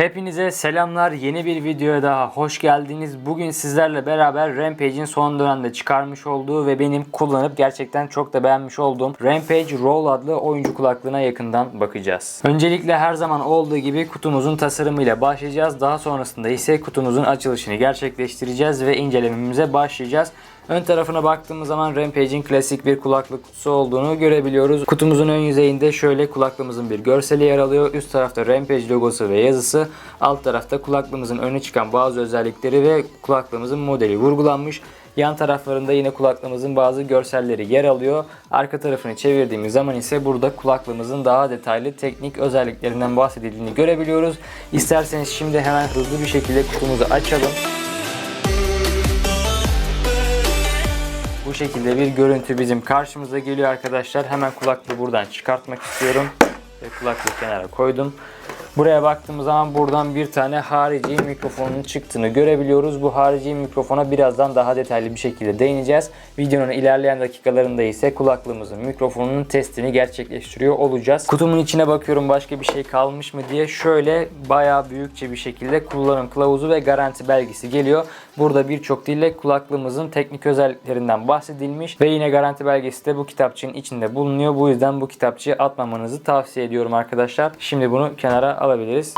Hepinize selamlar. Yeni bir videoya daha hoş geldiniz. Bugün sizlerle beraber Rampage'in son dönemde çıkarmış olduğu ve benim kullanıp gerçekten çok da beğenmiş olduğum Rampage Roll adlı oyuncu kulaklığına yakından bakacağız. Öncelikle her zaman olduğu gibi kutumuzun tasarımıyla başlayacağız. Daha sonrasında ise kutumuzun açılışını gerçekleştireceğiz ve incelememize başlayacağız. Ön tarafına baktığımız zaman Rampage'in klasik bir kulaklık kutusu olduğunu görebiliyoruz. Kutumuzun ön yüzeyinde şöyle kulaklığımızın bir görseli yer alıyor. Üst tarafta Rampage logosu ve yazısı. Alt tarafta kulaklığımızın öne çıkan bazı özellikleri ve kulaklığımızın modeli vurgulanmış. Yan taraflarında yine kulaklığımızın bazı görselleri yer alıyor. Arka tarafını çevirdiğimiz zaman ise burada kulaklığımızın daha detaylı teknik özelliklerinden bahsedildiğini görebiliyoruz. İsterseniz şimdi hemen hızlı bir şekilde kutumuzu açalım. Bu şekilde bir görüntü bizim karşımıza geliyor arkadaşlar. Hemen kulaklığı buradan çıkartmak istiyorum. Ve kulaklığı kenara koydum. Buraya baktığımız zaman buradan bir tane harici mikrofonun çıktığını görebiliyoruz. Bu harici mikrofona birazdan daha detaylı bir şekilde değineceğiz. Videonun ilerleyen dakikalarında ise kulaklığımızın mikrofonunun testini gerçekleştiriyor olacağız. Kutumun içine bakıyorum başka bir şey kalmış mı diye. Şöyle bayağı büyükçe bir şekilde kullanım kılavuzu ve garanti belgesi geliyor. Burada birçok dille kulaklığımızın teknik özelliklerinden bahsedilmiş ve yine garanti belgesi de bu kitapçığın içinde bulunuyor. Bu yüzden bu kitapçığı atmamanızı tavsiye ediyorum arkadaşlar. Şimdi bunu kenara alabiliriz.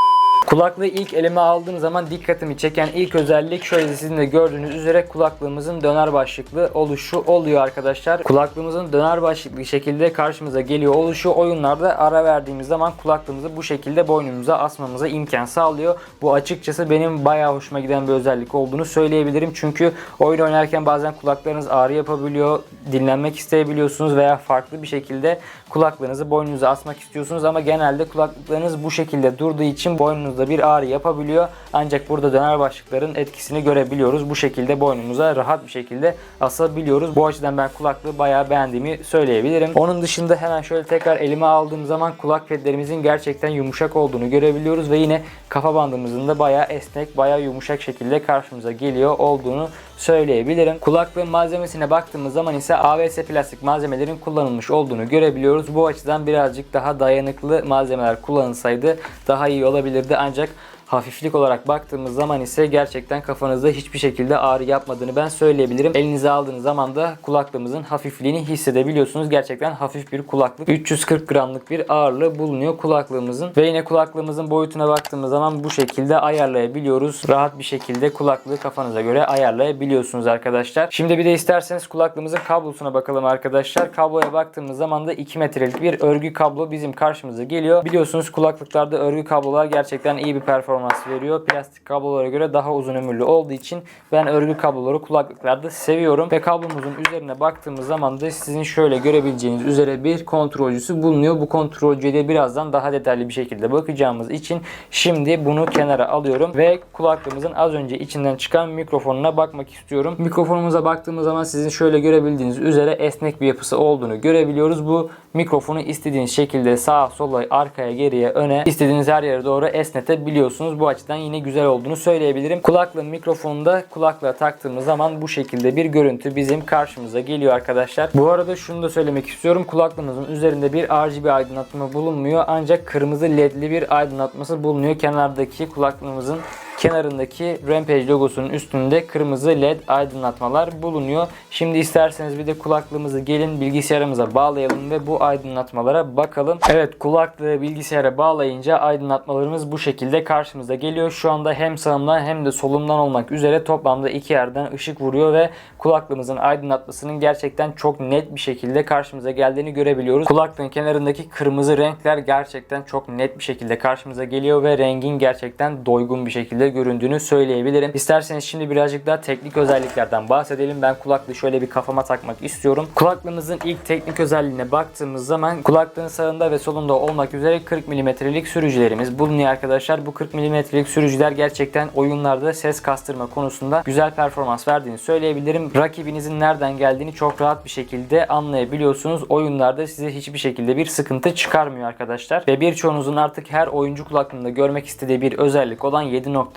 Kulaklığı ilk elime aldığım zaman dikkatimi çeken ilk özellik şöyle sizin de gördüğünüz üzere kulaklığımızın döner başlıklı oluşu oluyor arkadaşlar. Kulaklığımızın döner başlıklı şekilde karşımıza geliyor oluşu oyunlarda ara verdiğimiz zaman kulaklığımızı bu şekilde boynumuza asmamıza imkan sağlıyor. Bu açıkçası benim bayağı hoşuma giden bir özellik olduğunu söyleyebilirim. Çünkü oyun oynarken bazen kulaklarınız ağrı yapabiliyor, dinlenmek isteyebiliyorsunuz veya farklı bir şekilde kulaklığınızı boynunuza asmak istiyorsunuz ama genelde kulaklıklarınız bu şekilde durduğu için boynunuzda bir ağrı yapabiliyor. Ancak burada döner başlıkların etkisini görebiliyoruz. Bu şekilde boynumuza rahat bir şekilde asabiliyoruz. Bu açıdan ben kulaklığı bayağı beğendiğimi söyleyebilirim. Onun dışında hemen şöyle tekrar elime aldığım zaman kulak pedlerimizin gerçekten yumuşak olduğunu görebiliyoruz ve yine kafa bandımızın da bayağı esnek, bayağı yumuşak şekilde karşımıza geliyor olduğunu söyleyebilirim. Kulaklığın malzemesine baktığımız zaman ise ABS plastik malzemelerin kullanılmış olduğunu görebiliyoruz. Bu açıdan birazcık daha dayanıklı malzemeler kullanılsaydı daha iyi olabilirdi ancak hafiflik olarak baktığımız zaman ise gerçekten kafanızda hiçbir şekilde ağrı yapmadığını ben söyleyebilirim. Elinize aldığınız zaman da kulaklığımızın hafifliğini hissedebiliyorsunuz. Gerçekten hafif bir kulaklık. 340 gramlık bir ağırlığı bulunuyor kulaklığımızın. Ve yine kulaklığımızın boyutuna baktığımız zaman bu şekilde ayarlayabiliyoruz. Rahat bir şekilde kulaklığı kafanıza göre ayarlayabiliyorsunuz arkadaşlar. Şimdi bir de isterseniz kulaklığımızın kablosuna bakalım arkadaşlar. Kabloya baktığımız zaman da 2 metrelik bir örgü kablo bizim karşımıza geliyor. Biliyorsunuz kulaklıklarda örgü kablolar gerçekten iyi bir performans veriyor. Plastik kablolara göre daha uzun ömürlü olduğu için ben örgü kabloları kulaklıklarda seviyorum. Ve kablomuzun üzerine baktığımız zaman da sizin şöyle görebileceğiniz üzere bir kontrolcüsü bulunuyor. Bu kontrolcüye de birazdan daha detaylı bir şekilde bakacağımız için şimdi bunu kenara alıyorum ve kulaklığımızın az önce içinden çıkan mikrofonuna bakmak istiyorum. Mikrofonumuza baktığımız zaman sizin şöyle görebildiğiniz üzere esnek bir yapısı olduğunu görebiliyoruz. Bu mikrofonu istediğiniz şekilde sağa sola arkaya geriye öne istediğiniz her yere doğru esnetebiliyorsunuz. Bu açıdan yine güzel olduğunu söyleyebilirim. Kulaklığın mikrofonunda kulaklığa taktığımız zaman bu şekilde bir görüntü bizim karşımıza geliyor arkadaşlar. Bu arada şunu da söylemek istiyorum. Kulaklığımızın üzerinde bir RGB aydınlatma bulunmuyor. Ancak kırmızı ledli bir aydınlatması bulunuyor. Kenardaki kulaklığımızın kenarındaki Rampage logosunun üstünde kırmızı led aydınlatmalar bulunuyor. Şimdi isterseniz bir de kulaklığımızı gelin bilgisayarımıza bağlayalım ve bu aydınlatmalara bakalım. Evet kulaklığı bilgisayara bağlayınca aydınlatmalarımız bu şekilde karşımıza geliyor. Şu anda hem sağımdan hem de solumdan olmak üzere toplamda iki yerden ışık vuruyor ve kulaklığımızın aydınlatmasının gerçekten çok net bir şekilde karşımıza geldiğini görebiliyoruz. Kulaklığın kenarındaki kırmızı renkler gerçekten çok net bir şekilde karşımıza geliyor ve rengin gerçekten doygun bir şekilde göründüğünü söyleyebilirim. İsterseniz şimdi birazcık daha teknik özelliklerden bahsedelim. Ben kulaklığı şöyle bir kafama takmak istiyorum. Kulaklığımızın ilk teknik özelliğine baktığımız zaman kulaklığın sağında ve solunda olmak üzere 40 mm'lik sürücülerimiz bulunuyor arkadaşlar. Bu 40 mm'lik sürücüler gerçekten oyunlarda ses kastırma konusunda güzel performans verdiğini söyleyebilirim. Rakibinizin nereden geldiğini çok rahat bir şekilde anlayabiliyorsunuz. Oyunlarda size hiçbir şekilde bir sıkıntı çıkarmıyor arkadaşlar. Ve birçoğunuzun artık her oyuncu kulaklığında görmek istediği bir özellik olan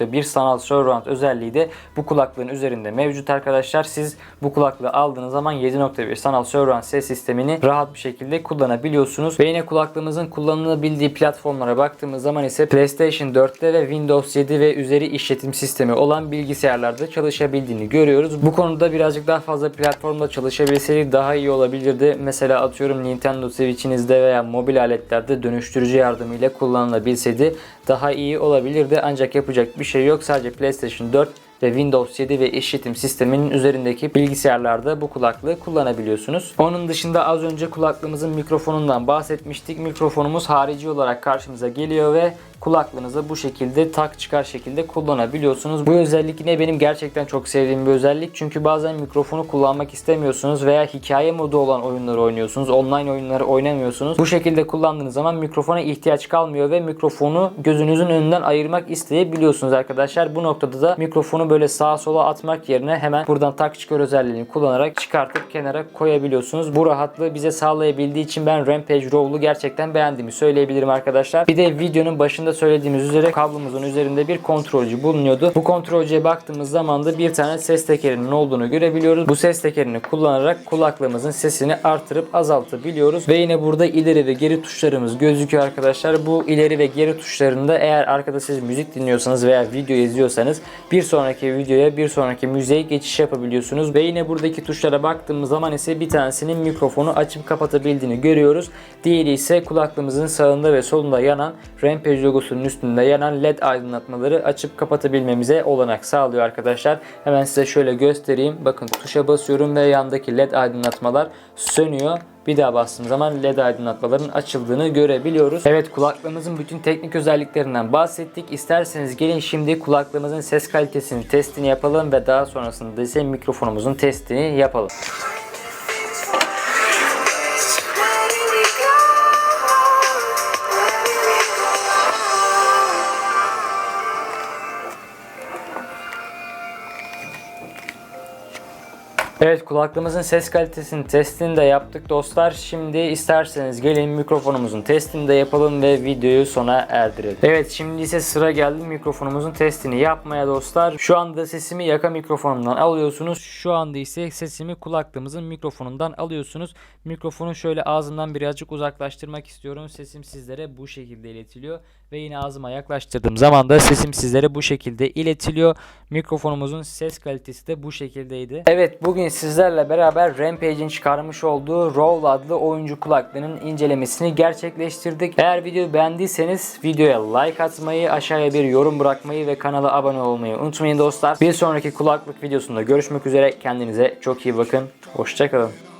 7.1 1.1 sanal surround özelliği de bu kulaklığın üzerinde mevcut arkadaşlar. Siz bu kulaklığı aldığınız zaman 7.1 sanal surround ses sistemini rahat bir şekilde kullanabiliyorsunuz. Ve yine kulaklığımızın kullanılabildiği platformlara baktığımız zaman ise PlayStation 4'te ve Windows 7 ve üzeri işletim sistemi olan bilgisayarlarda çalışabildiğini görüyoruz. Bu konuda birazcık daha fazla platformda çalışabilseydik daha iyi olabilirdi. Mesela atıyorum Nintendo Switch'inizde veya mobil aletlerde dönüştürücü yardımıyla kullanılabilseydi daha iyi olabilirdi. Ancak yapacak bir şey yok. Sadece PlayStation 4 ve Windows 7 ve işletim sisteminin üzerindeki bilgisayarlarda bu kulaklığı kullanabiliyorsunuz. Onun dışında az önce kulaklığımızın mikrofonundan bahsetmiştik. Mikrofonumuz harici olarak karşımıza geliyor ve kulaklığınızı bu şekilde tak çıkar şekilde kullanabiliyorsunuz. Bu özellik yine benim gerçekten çok sevdiğim bir özellik. Çünkü bazen mikrofonu kullanmak istemiyorsunuz veya hikaye modu olan oyunları oynuyorsunuz. Online oyunları oynamıyorsunuz. Bu şekilde kullandığınız zaman mikrofona ihtiyaç kalmıyor ve mikrofonu gözünüzün önünden ayırmak isteyebiliyorsunuz arkadaşlar. Bu noktada da mikrofonu böyle sağa sola atmak yerine hemen buradan tak çıkar özelliğini kullanarak çıkartıp kenara koyabiliyorsunuz. Bu rahatlığı bize sağlayabildiği için ben Rampage Row'lu gerçekten beğendiğimi söyleyebilirim arkadaşlar. Bir de videonun başında söylediğimiz üzere kablomuzun üzerinde bir kontrolcü bulunuyordu. Bu kontrolcüye baktığımız zaman da bir tane ses tekerinin olduğunu görebiliyoruz. Bu ses tekerini kullanarak kulaklığımızın sesini artırıp azaltabiliyoruz. Ve yine burada ileri ve geri tuşlarımız gözüküyor arkadaşlar. Bu ileri ve geri tuşlarında eğer arkada siz müzik dinliyorsanız veya video izliyorsanız bir sonraki videoya bir sonraki müziğe geçiş yapabiliyorsunuz. Ve yine buradaki tuşlara baktığımız zaman ise bir tanesinin mikrofonu açıp kapatabildiğini görüyoruz. Diğeri ise kulaklığımızın sağında ve solunda yanan Rampage logosunun üstünde yanan led aydınlatmaları açıp kapatabilmemize olanak sağlıyor arkadaşlar. Hemen size şöyle göstereyim. Bakın tuşa basıyorum ve yandaki led aydınlatmalar sönüyor. Bir daha bastığım zaman led aydınlatmaların açıldığını görebiliyoruz. Evet kulaklığımızın bütün teknik özelliklerinden bahsettik. İsterseniz gelin şimdi kulaklığımızın ses kalitesinin testini yapalım ve daha sonrasında ise mikrofonumuzun testini yapalım. Evet kulaklığımızın ses kalitesinin testini de yaptık dostlar. Şimdi isterseniz gelin mikrofonumuzun testini de yapalım ve videoyu sona erdirelim. Evet şimdi ise sıra geldi mikrofonumuzun testini yapmaya dostlar. Şu anda sesimi yaka mikrofonumdan alıyorsunuz. Şu anda ise sesimi kulaklığımızın mikrofonundan alıyorsunuz. Mikrofonu şöyle ağzımdan birazcık uzaklaştırmak istiyorum. Sesim sizlere bu şekilde iletiliyor. Ve yine ağzıma yaklaştırdığım zaman da sesim sizlere bu şekilde iletiliyor. Mikrofonumuzun ses kalitesi de bu şekildeydi. Evet bugün sizlerle beraber Rampage'in çıkarmış olduğu Roll adlı oyuncu kulaklığının incelemesini gerçekleştirdik. Eğer videoyu beğendiyseniz videoya like atmayı, aşağıya bir yorum bırakmayı ve kanala abone olmayı unutmayın dostlar. Bir sonraki kulaklık videosunda görüşmek üzere. Kendinize çok iyi bakın. Hoşçakalın.